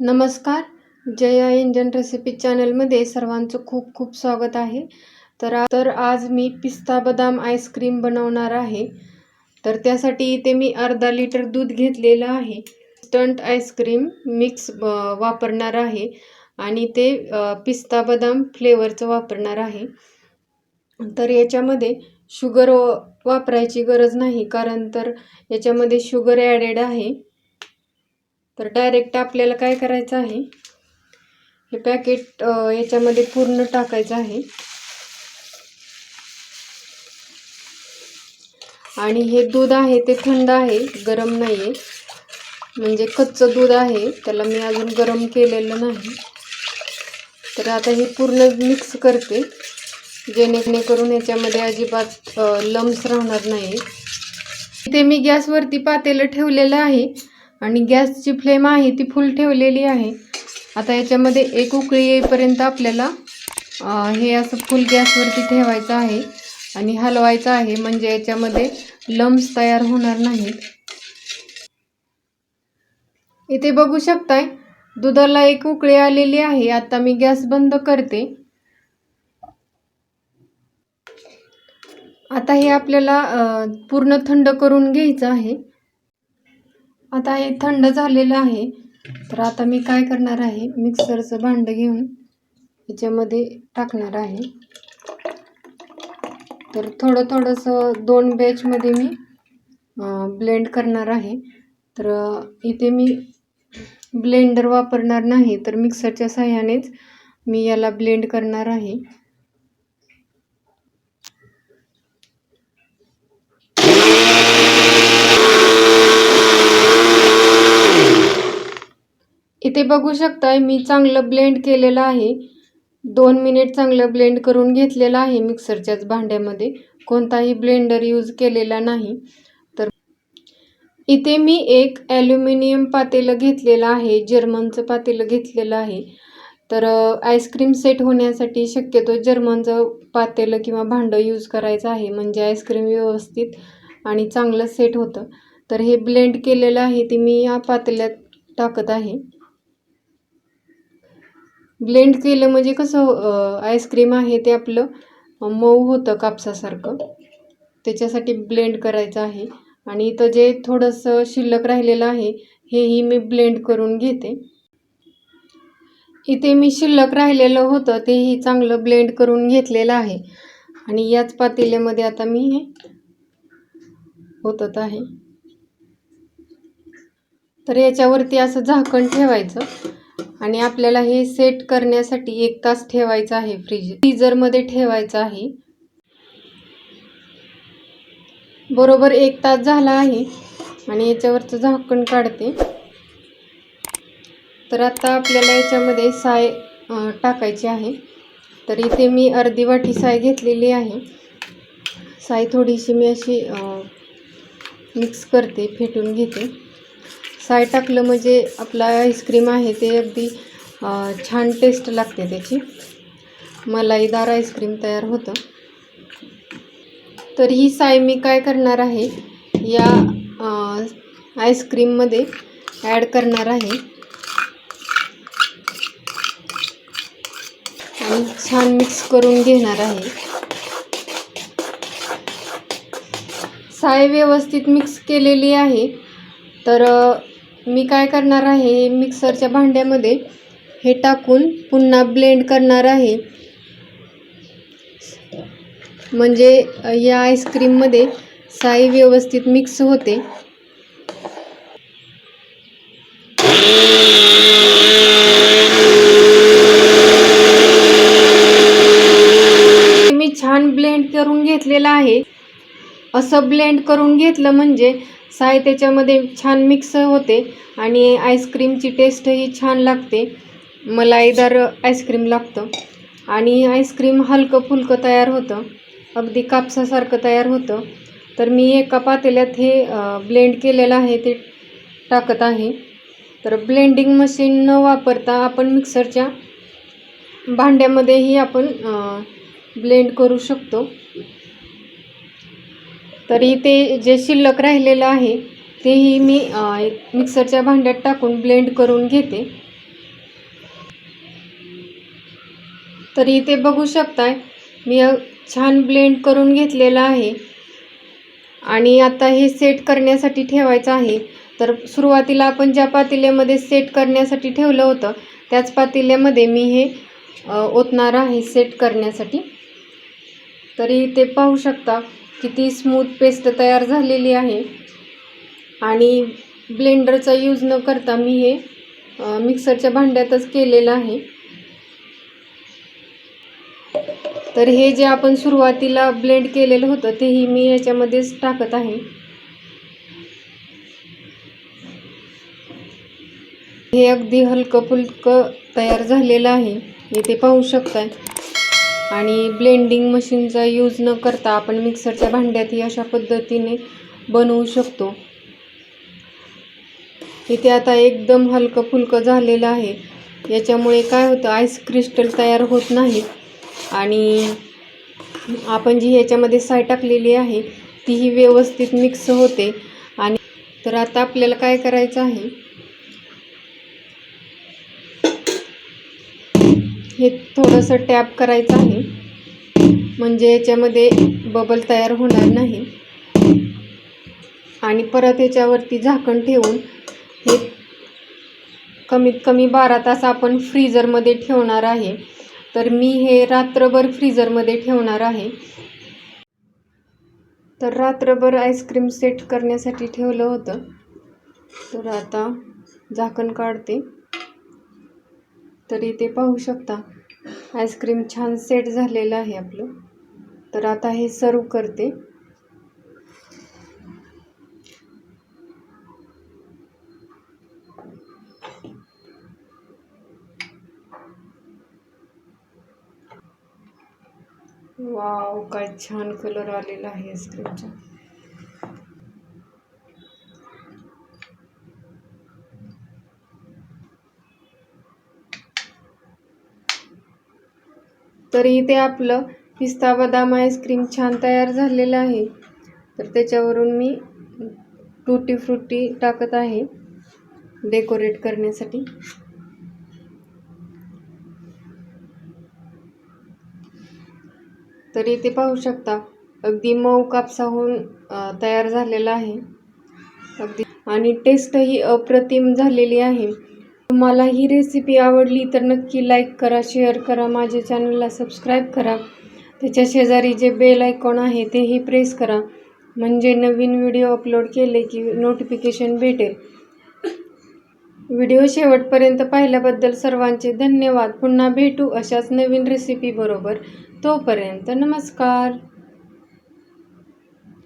नमस्कार. Jaya Indian recipe चॅनलमध्ये सर्वांचं खूप खूप स्वागत आहे. तर तर आज मी पिस्ता बदाम आईस्क्रीम बनवणार आहे. तर त्यासाठी इथे मी अर्धा लिटर दूध घेतलेलं आहे. स्टंट आईस्क्रीम मिक्स वापरणार आहे. आणि ते पिस्ता बदाम फ्लेवरचं वापरणार आहे. तर याच्यामध्ये शुगर वापरायची गरज नाही. कारण तर याच्यामध्ये शुगर ॲडेड आहे. तर डायरेक्ट आपल्याला काय करायचं आहे? हे पॅकेट याच्यामध्ये पूर्ण टाकायचं आहे. आणि हे दूध आहे ते थंड आहे गरम नाही आहे म्हणजे कच्चं दूध आहे त्याला मी अजून गरम केलेलं नाही. तर आता हे पूर्ण मिक्स करते. जेणेकरून याच्यामध्ये अजिबात लम्स राहणार नाही इथे मी गॅसवरती पातेलं ठेवलेलं आहे. आणि गॅसची फ्लेम आहे ती फुल ठेवलेली आहे. आता याच्यामध्ये एक उकळी येईपर्यंत आपल्याला हे असं फुल गॅसवरती ठेवायचं आहे आणि हलवायचं आहे. म्हणजे याच्यामध्ये लम्स तयार होणार नाहीत. इथे बघू शकताय दुधाला एक उकळी आलेली आहे. आता मी गॅस बंद करते. आता हे आपल्याला पूर्ण थंड करून घ्यायचं आहे. आता हे थंड झालेलं आहे. तर आता मी काय करणार आहे? मिक्सरचं भांडं घेऊन याच्यामध्ये टाकणार आहे. तर थोडं थोडंसं दोन बॅचमध्ये मी ब्लेंड करणार आहे. तर इथे मी ब्लेंडर वापरणार नाही. तर मिक्सरच्या साह्यानेच मी याला ब्लेंड करणार आहे. इथे बघू शकताय मी चांगलं ब्लेंड केलेलं आहे. दोन मिनिट चांगलं ब्लेंड करून घेतलेलं आहे मिक्सरच्याच भांड्यामध्ये. कोणताही ब्लेंडर यूज केलेला नाही. तर इथे मी एक ॲल्युमिनियम पातेलं घेतलेलं आहे जर्मनचं पातेलं घेतलेलं आहे. तर आईस्क्रीम सेट होण्यासाठी शक्यतो जर्मनचं पातेलं किंवा भांडं यूज करायचं आहे. म्हणजे आईस्क्रीम व्यवस्थित आणि चांगलं सेट होतं. तर हे ब्लेंड केलेलं आहे ते मी या पातेल्यात टाकत आहे. ब्लेंड केलं म्हणजे कसं आईस्क्रीम आहे ते आपलं मऊ होतं कापसासारखं. त्याच्यासाठी ब्लेंड करायचं आहे. आणि इथं जे थोडंसं शिल्लक राहिलेलं आहे हेही मी ब्लेंड करून घेते. इथे मी शिल्लक राहिलेलं होतं तेही चांगलं ब्लेंड करून घेतलेलं आहे. आणि याच पातेल्यामध्ये आता मी हे होतत आहे. तर याच्यावरती असं झाकण ठेवायचं. आणि आपल्याला हे सेट करण्यासाठी एक तास ठेवायचं आहे फ्रीज फ्रीजरमध्ये ठेवायचं आहे. बरोबर एक तास झाला आहे आणि याच्यावरचं झाकण काढते. तर आता आपल्याला याच्यामध्ये साय टाकायची आहे. तर इथे मी अर्धी वाटी साय घेतलेली आहे. साय थोडीशी मी अशी मिक्स करते फेटून घेते. साय टाकलं म्हणजे आपला आईस्क्रीम आहे ते अगदी छान टेस्ट लागते त्याची. मलाईदार आईस्क्रीम तयार होतं. तर ही साय मी काय करणार आहे या आईस्क्रीममध्ये ॲड करणार आहे. आणि छान मिक्स करून घेणार आहे. साय व्यवस्थित मिक्स केलेली आहे. तर मी काय करणार आहे? मिक्सरच्या भांड्यामध्ये हे टाकून पुन्हा ब्लेंड करणार आहे. म्हणजे या आईस्क्रीममध्ये साई व्यवस्थित मिक्स होते. मी छान ब्लेंड करून घेतलेलं आहे. असं ब्लेंड करून घेतलं म्हणजे साय त्याच्यामध्ये छान मिक्स होते आणि आईस्क्रीमची टेस्टही छान लागते. मलाईदार आईस्क्रीम लागतं. आणि आईस्क्रीम हलकं फुलकं तयार होतं. अगदी कापसासारखं तयार होतं. तर मी एका पातेल्यात हे ब्लेंड केलेलं आहे ते टाकत आहे. तर ब्लेंडिंग मशीन न वापरता आपण मिक्सरच्या भांड्यामध्येही आपण ब्लेंड करू शकतो. तरी ते जे शिल्लक राहिलेलं आहे तेही मी मिक्सरच्या भांड्यात टाकून ब्लेंड करून घेते. तरी ते बघू शकताय मी छान ब्लेंड करून घेतलेलं आहे. आणि आता हे सेट करण्यासाठी ठेवायचं आहे. तर सुरुवातीला आपण ज्या पातेल्यामध्ये सेट करण्यासाठी ठेवलं होतं त्याच पातेल्यामध्ये मी हे ओतणार आहे सेट करण्यासाठी. तरी ते पाहू शकता. किती स्मूथ पेस्ट तयार झालेली आहे. आणि ब्लेंडरचा यूज न करता मी हे मिक्सरच्या भांड्यातच केलेलं आहे. तर हे जे आपण सुरुवातीला ब्लेंड केलेलं होतं तेही मी याच्यामध्येच टाकत आहे. हे अगदी हलकं फुलकं तयार झालेलं आहे. इथे पाहू शकताय. आणि ब्लेंडिंग मशीनचा यूज न करता आपण मिक्सरच्या भांड्यातही अशा पद्धतीने बनवू शकतो. इथे आता एकदम हलकं फुलकं झालेलं आहे. याच्यामुळे काय होतं आईस क्रिस्टल तयार होत नाही. आणि आपण जी ह्याच्यामध्ये साय टाकलेली आहे तीही व्यवस्थित मिक्स होते. आणि तर आता आपल्याला काय करायचं आहे हे थोडंसं टॅप करायचं आहे. म्हणजे याच्यामध्ये बबल तयार होणार नाही. आणि परत याच्यावरती झाकण ठेवून हे कमीत कमी बारा तास आपण फ्रीजरमध्ये ठेवणार आहे. तर मी हे रात्रभर फ्रीजरमध्ये ठेवणार आहे. तर रात्रभर आईस्क्रीम सेट करण्यासाठी ठेवलं होतं. तर आता झाकण काढते. तर इथे पाहू शकता. आईस्क्रीम छान सेट झालेलं आहे आपलं. तर आता हे सर्व करते. वाव काय छान कलर आलेला आहे आईस्क्रीमचा. तर इथे आपलं पिस्ता बदाम आईस्क्रीम छान तयार झालेलं आहे. तर त्याच्यावरून मी टूटी फ्रुटी टाकत आहे डेकोरेट करण्यासाठी. तर इथे पाहू शकता अगदी मऊ कापसाहून तयार झालेला आहे. अगदी आणि टेस्टही अप्रतिम झालेली आहे. तुम्हाला ही रेसिपी आवडली तर नक्की लाईक करा शेअर करा माझ्या चॅनलला सबस्क्राईब करा. त्याच्या शेजारी जे बेल आयकॉन आहे तेही प्रेस करा. म्हणजे नवीन व्हिडिओ अपलोड केले की नोटिफिकेशन भेटेल. व्हिडिओ शेवटपर्यंत पाहिल्याबद्दल सर्वांचे धन्यवाद. पुन्हा भेटू अशाच नवीन रेसिपीबरोबर तोपर्यंत नमस्कार.